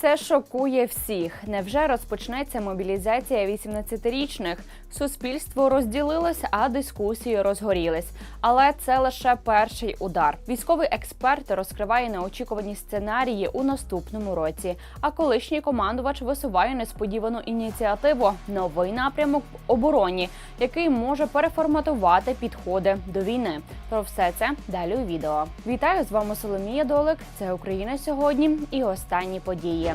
Це шокує всіх. Невже розпочнеться мобілізація 18-річних? Суспільство розділилось, а дискусії розгорілись. Але це лише перший удар. Військовий експерт розкриває неочікувані сценарії у наступному році. А колишній командувач висуває несподівану ініціативу новий напрямок в обороні, який може переформатувати підходи до війни. Про все це далі у відео. Вітаю з вами Соломія Долик. Це Україна сьогодні і останні події.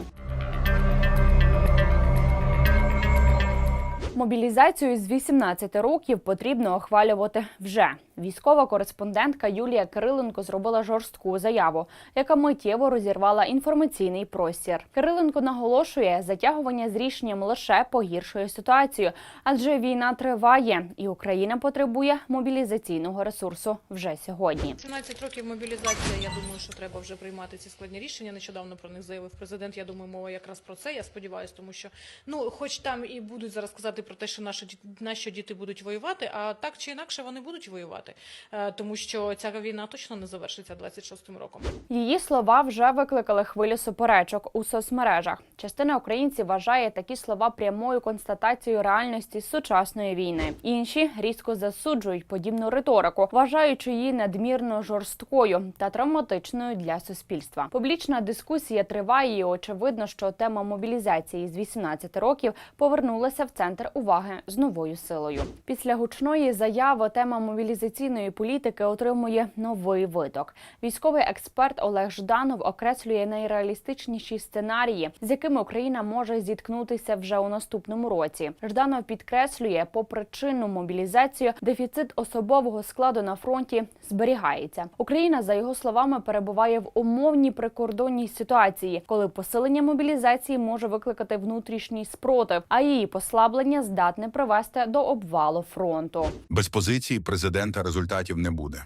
Мобілізацію з 18 років потрібно ухвалювати вже. Військова кореспондентка Юлія Кириленко зробила жорстку заяву, яка миттєво розірвала інформаційний простір. Кириленко наголошує, затягування з рішенням лише погіршує ситуацію, адже війна триває, і Україна потребує мобілізаційного ресурсу вже сьогодні. 17 років мобілізація. Я думаю, що треба вже приймати ці складні рішення. Нещодавно про них заявив президент. Я думаю, мова якраз про це. Я сподіваюся, тому що ну, хоч там і будуть зараз казати про те, що наші наші діти будуть воювати, а так чи інакше вони будуть воювати, Е, тому що ця війна точно не завершиться 26-м роком. Її слова вже викликали хвилю суперечок у соцмережах. Частина українців вважає такі слова прямою констатацією реальності сучасної війни. Інші різко засуджують подібну риторику, вважаючи її надмірно жорсткою та травматичною для суспільства. Публічна дискусія триває, і очевидно, що тема мобілізації з 18 років повернулася в центр уваги з новою силою. Після гучної заяви тема мобілізаційної політики отримує новий виток. Військовий експерт Олег Жданов окреслює найреалістичніші сценарії, з якими Україна може зіткнутися вже у наступному році. Жданов підкреслює, попри чинну мобілізацію, дефіцит особового складу на фронті зберігається. Україна, за його словами, перебуває в умовній прикордонній ситуації, коли посилення мобілізації може викликати внутрішній спротив, а її послаблення здатне привести до обвалу фронту. Без позиції президента результатів не буде.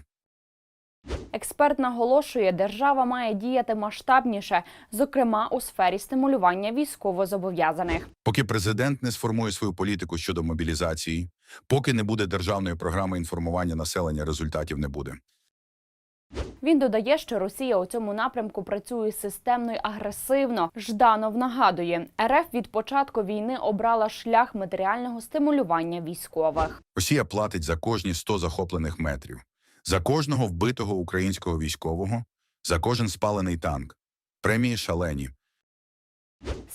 Експерт наголошує, держава має діяти масштабніше, зокрема у сфері стимулювання військовозобов'язаних. Поки президент не сформує свою політику щодо мобілізації, поки не буде державної програми інформування населення, результатів не буде. Він додає, що Росія у цьому напрямку працює системно й агресивно. Жданов нагадує, РФ від початку війни обрала шлях матеріального стимулювання військових. Росія платить за кожні 100 захоплених метрів, за кожного вбитого українського військового, за кожен спалений танк. Премії шалені.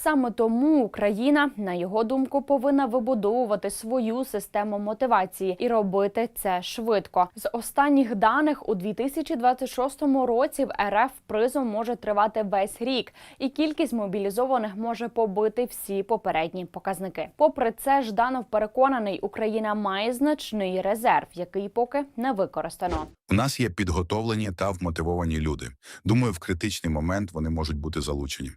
Саме тому Україна, на його думку, повинна вибудовувати свою систему мотивації і робити це швидко. З останніх даних у 2026 році в РФ призов може тривати весь рік, і кількість мобілізованих може побити всі попередні показники. Попри це, Жданов переконаний, Україна має значний резерв, який поки не використано. У нас є підготовлені та вмотивовані люди. Думаю, в критичний момент вони можуть бути залучені.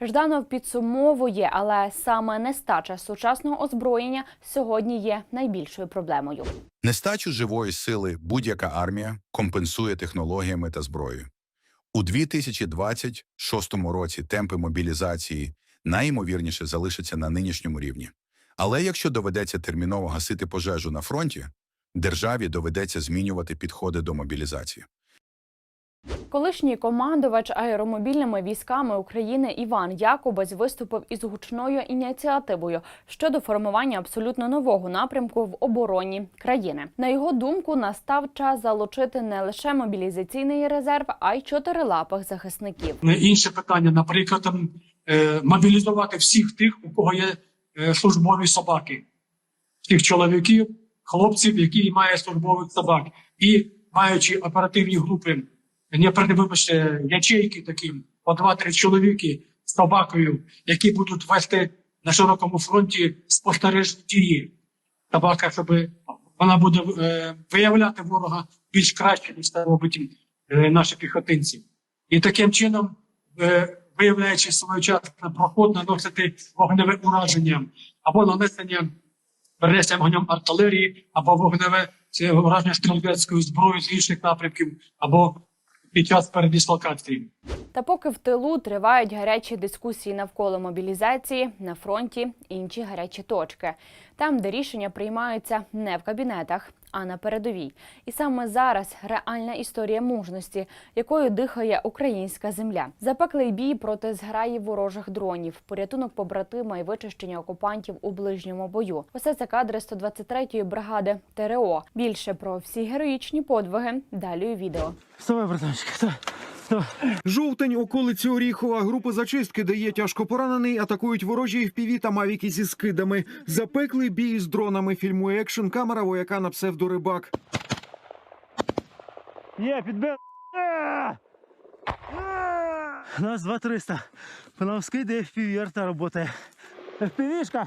Жданов підсумовує, але саме нестача сучасного озброєння сьогодні є найбільшою проблемою. Нестачу живої сили будь-яка армія компенсує технологіями та зброєю. У 2026 році темпи мобілізації найімовірніше залишаться на нинішньому рівні. Але якщо доведеться терміново гасити пожежу на фронті, державі доведеться змінювати підходи до мобілізації. Колишній командувач аеромобільними військами України Іван Якубець виступив із гучною ініціативою щодо формування абсолютно нового напрямку в обороні країни. На його думку, настав час залучити не лише мобілізаційний резерв, а й чотирилапих захисників. Е, Інше питання, наприклад, там, е, мобілізувати всіх тих, у кого є е, службові собаки, всіх чоловіків, хлопців, які мають службових собак, і маючи оперативні групи, оперативні, вибачте, ячейки такі, по 2-3 чоловіки з собакою, які будуть вести на широкому фронті спостережні дії. Собака, щоб вона буде е, виявляти ворога більш краще, ніж це робить е, наші піхотинці. І таким чином, е, виявляючи своєчасний проход, наносити вогневе ураження або нанесення перенесення вогнем артилерії, або вогневе ураження стрілецькою зброєю з інших напрямків, або під час передислокації. Та поки в тилу тривають гарячі дискусії навколо мобілізації, на фронті інші гарячі точки. Там, де рішення приймаються не в кабінетах, а на передовій. І саме зараз реальна історія мужності, якою дихає українська земля. Запеклий бій проти зграї ворожих дронів, порятунок побратима і вичищення окупантів у ближньому бою. Усе це кадри 123-ї бригади ТРО. Більше про всі героїчні подвиги далі у відео. Вставай, братанчик, вставай. Жовтень, околиці Оріхова. Група зачистки, де є тяжко поранений, атакують ворожі FPV та мавіки зі скидами. Запеклий бій з дронами. Фільмує екшн камера вояка на псевдорибак. Є, підбив. Нас 2300. По нам скиде FPV арта работає. FPV-шка.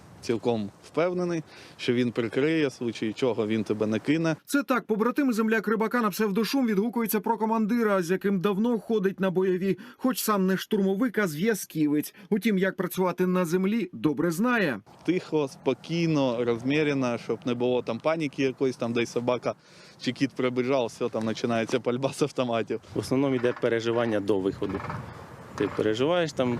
цілком впевнений, що він прикриє, в случаї чого він тебе не кине. Це так, побратим земляк рибака на псевдошум відгукується про командира, з яким давно ходить на бойові, хоч сам не штурмовик, а зв'язківець. Утім, як працювати на землі, добре знає. Тихо, спокійно, розмірено, щоб не було там паніки якоїсь, там десь собака чи кіт прибіжав, все там починається пальба з автоматів. В основному йде переживання до виходу. Ти переживаєш там,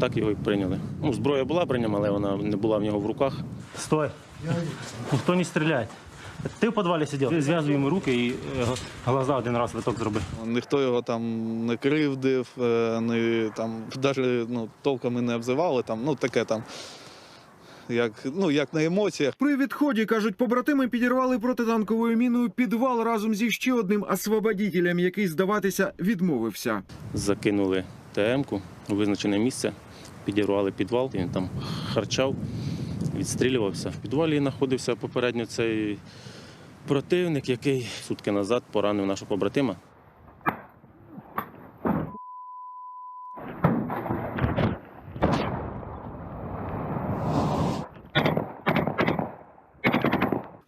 Так його і прийняли. Ну, зброя була при ньому, але вона не була в нього в руках. Стой. Ніхто не стріляє. Ти в підвалі сидів. Зв'язуй йому руки і е, глаза один раз виток зроби. Ніхто його там не кривдив, е, не там навіть ну, толком і не обзивали. Там, ну таке там, як, ну, як на емоціях. При відході кажуть, побратими підірвали протитанковою міною підвал разом зі ще одним освободітелем, який здаватися відмовився. Закинули ТМ-ку у визначене місце, підірвали підвал, він там харчав, відстрілювався. В підвалі знаходився попередньо цей противник, який сутки назад поранив нашого побратима.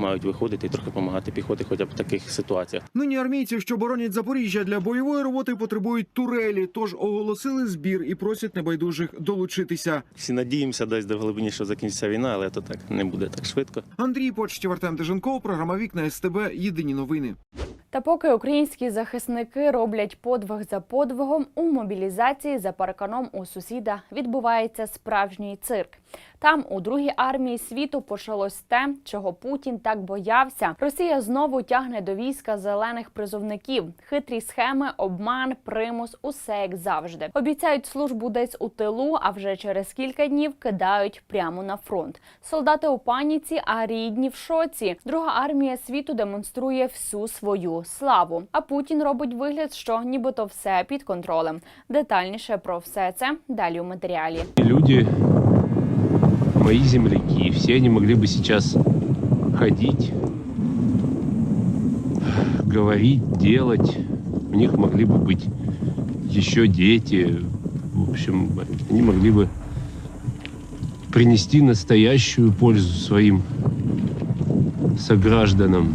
мають виходити і трохи допомагати піхоті, хоча б в таких ситуаціях. Нині армійці, що боронять Запоріжжя для бойової роботи, потребують турелі, тож оголосили збір і просять небайдужих долучитися. Всі надіємося десь до глибині, що закінчиться війна, але то так не буде так швидко. Андрій Почтів, Артем Деженков, програма Вікна СТБ. Єдині новини. Та поки українські захисники роблять подвиг за подвигом, у мобілізації за парканом у сусіда відбувається справжній цирк. Там у другій армії світу почалось те, чого Путін так боявся. Росія знову тягне до війська зелених призовників. Хитрі схеми, обман, примус усе як завжди. Обіцяють службу десь у тилу, а вже через кілька днів кидають прямо на фронт. Солдати у паніці, а рідні в шоці. Друга армія світу демонструє всю свою славу. А Путін робить вигляд, що нібито все під контролем. Детальніше про все це далі у матеріалі. люди, мои земляки, все они могли бы сейчас ходить, говорить, делать У них могли бы быть еще дети. В общем, они могли бы принести настоящую пользу своим согражданам.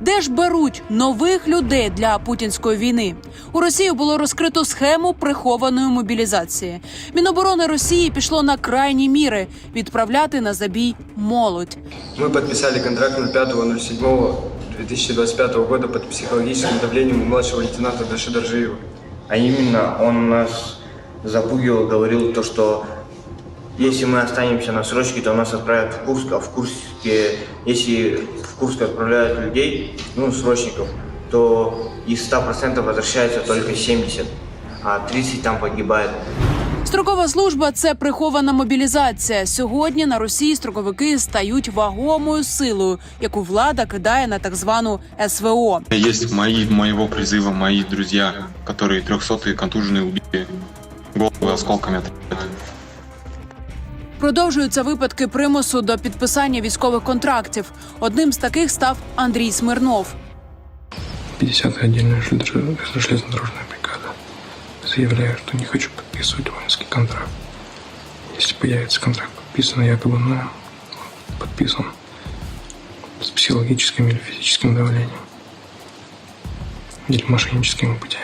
Де ж беруть нових людей для путінської війни? У Росії було розкрито схему прихованої мобілізації. Міноборони Росії пішло на крайні міри відправляти на забій молодь. Мы подписали контракт 05.07.2025 года под психологическим давлением у младшего лейтенанта Даши Доржиева. А именно он нас запугивал, говорил то, что если мы останемся на срочке, то нас отправят в Курск, а в Курске, если в Курск отправляют людей, ну, срочников, то из 100% возвращается только 70, а 30 там погибает. Строкова служба це прихована мобілізація. Сьогодні на Росії строковики стають вагомою силою, яку влада кидає на так звану СВО. Есть мои, моего призыва мои друзья, которые трехсотые контуженные убили, головы осколками отрезали. Продовжуються випадки примусу до підписання військових контрактів. Одним з таких став Андрій Смирнов. 50-я отдельная железно- железнодорожная бригада. Заявляю, что не хочу подписывать воинский контракт. Если появится контракт подписан якобы мною, подписан с психологическим или физическим давлением. Или мошенническими путями.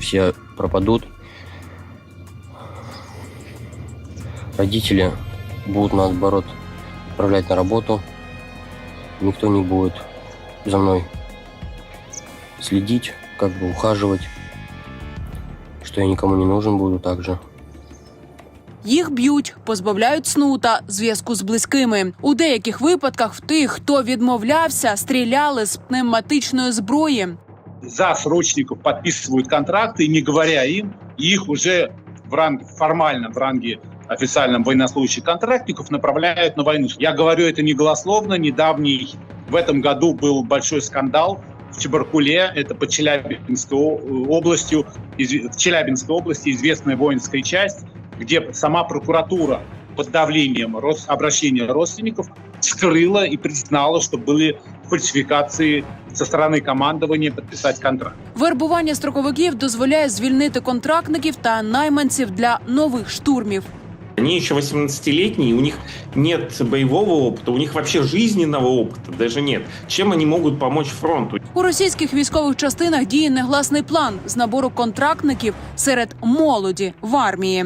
все пропадут. Родители будут, наоборот, отправлять на работу. Никто не будет за мной следить, как бы ухаживать, что я никому не нужен буду также. Їх б'ють, позбавляють сну та зв'язку з близькими. У деяких випадках в тих, хто відмовлявся, стріляли з пневматичної зброї. За срочников подписывают контракты, не говоря им, и их уже в ранг, формально в ранге официальном военнослужащих контрактников направляют на войну. Я говорю это не голословно. Недавний в этом году был большой скандал в Чебаркуле, это под Челябинской областью, в Челябинской области известная воинская часть, где сама прокуратура под давлением обращения родственников скрыла и признала, что были фальсификации со стороны командования подписать контракт. Вербування строковиків дозволяє звільнити контрактників та найманців для нових штурмів. Они еще 18-летние, у них нет боевого опыта, у них вообще жизненного опыта даже нет. Чем они могут помочь фронту? У російських військових частинах діє негласний план з набору контрактників серед молоді в армії.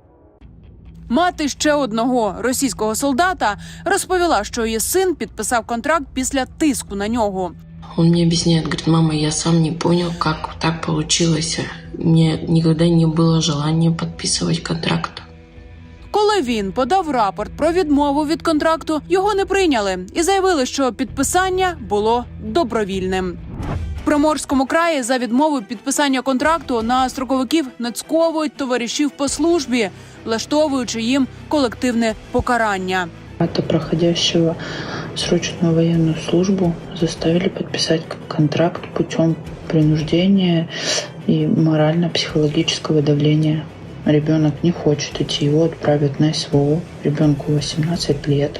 Мати ще одного російського солдата розповіла, що її син підписав контракт після тиску на нього. Он мне объясняет, говорит, мама, я сам не понял, как так получилось. Мне никогда не было желания подписывать контракт. Коли він подав рапорт про відмову від контракту, його не прийняли і заявили, що підписання було добровільним. Приморському краї за відмову підписання контракту на строковиків нацьковують товаришів по службі, влаштовуючи їм колективне покарання. Это проходящего срочную военную службу заставили подписать контракт путем принуждения и морально-психологического давления. Ребенок не хочет идти, его отправят на СВО. Ребенку 18 лет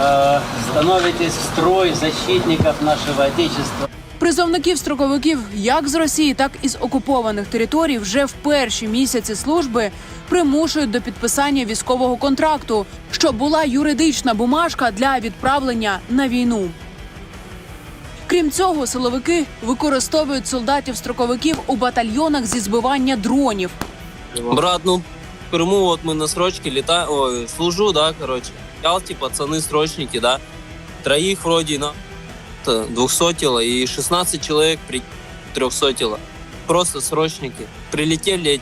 э, становитесь в строй защитников нашего Отечества. Призовників строковиків як з Росії, так і з окупованих територій вже в перші місяці служби примушують до підписання військового контракту, щоб була юридична бумажка для відправлення на війну. Крім цього, силовики використовують солдатів-строковиків у батальйонах зі збивання дронів. Брат, ну в Крыму вот мы на срочке летаем, ой, служу, да, короче. Ялти, пацаны, срочники, да. Троих вроде на двухсотило и 16 человек при трехсотило. Просто срочники. Прилетели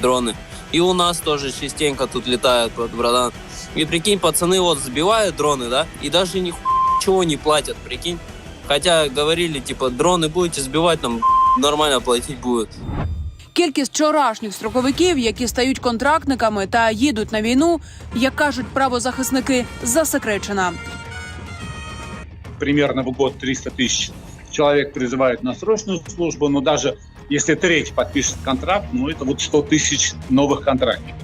дроны. И у нас тоже частенько тут летают, братан. И прикинь, пацаны вот сбивают дроны, да, и даже ничего не платят, прикинь. Хотя говорили, типа, дроны будете сбивать, там нормально платить будет. Кількість вчорашніх строковиків, які стають контрактниками та їдуть на війну, як кажуть правозахисники, засекречена. примерно в год 300 тысяч человек призывают на срочную службу, но даже если треть подпишет контракт, ну это вот 100 тысяч новых контрактников.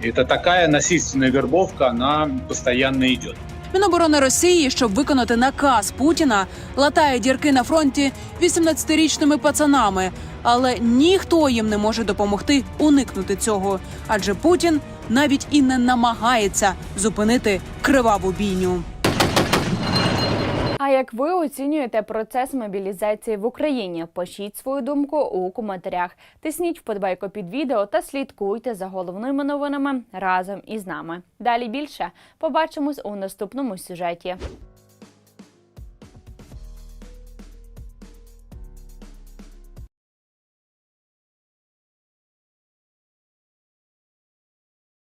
Это такая насильственная вербовка, она постоянно идет. Міноборони Росії, щоб виконати наказ Путіна, латає дірки на фронті 18-річними пацанами, але ніхто їм не може допомогти уникнути цього, адже Путін навіть і не намагається зупинити криваву бійню. А як ви оцінюєте процес мобілізації в Україні? Пишіть свою думку у коментарях. Тисніть вподобайку під відео та слідкуйте за головними новинами разом із нами. Далі більше побачимось у наступному сюжеті.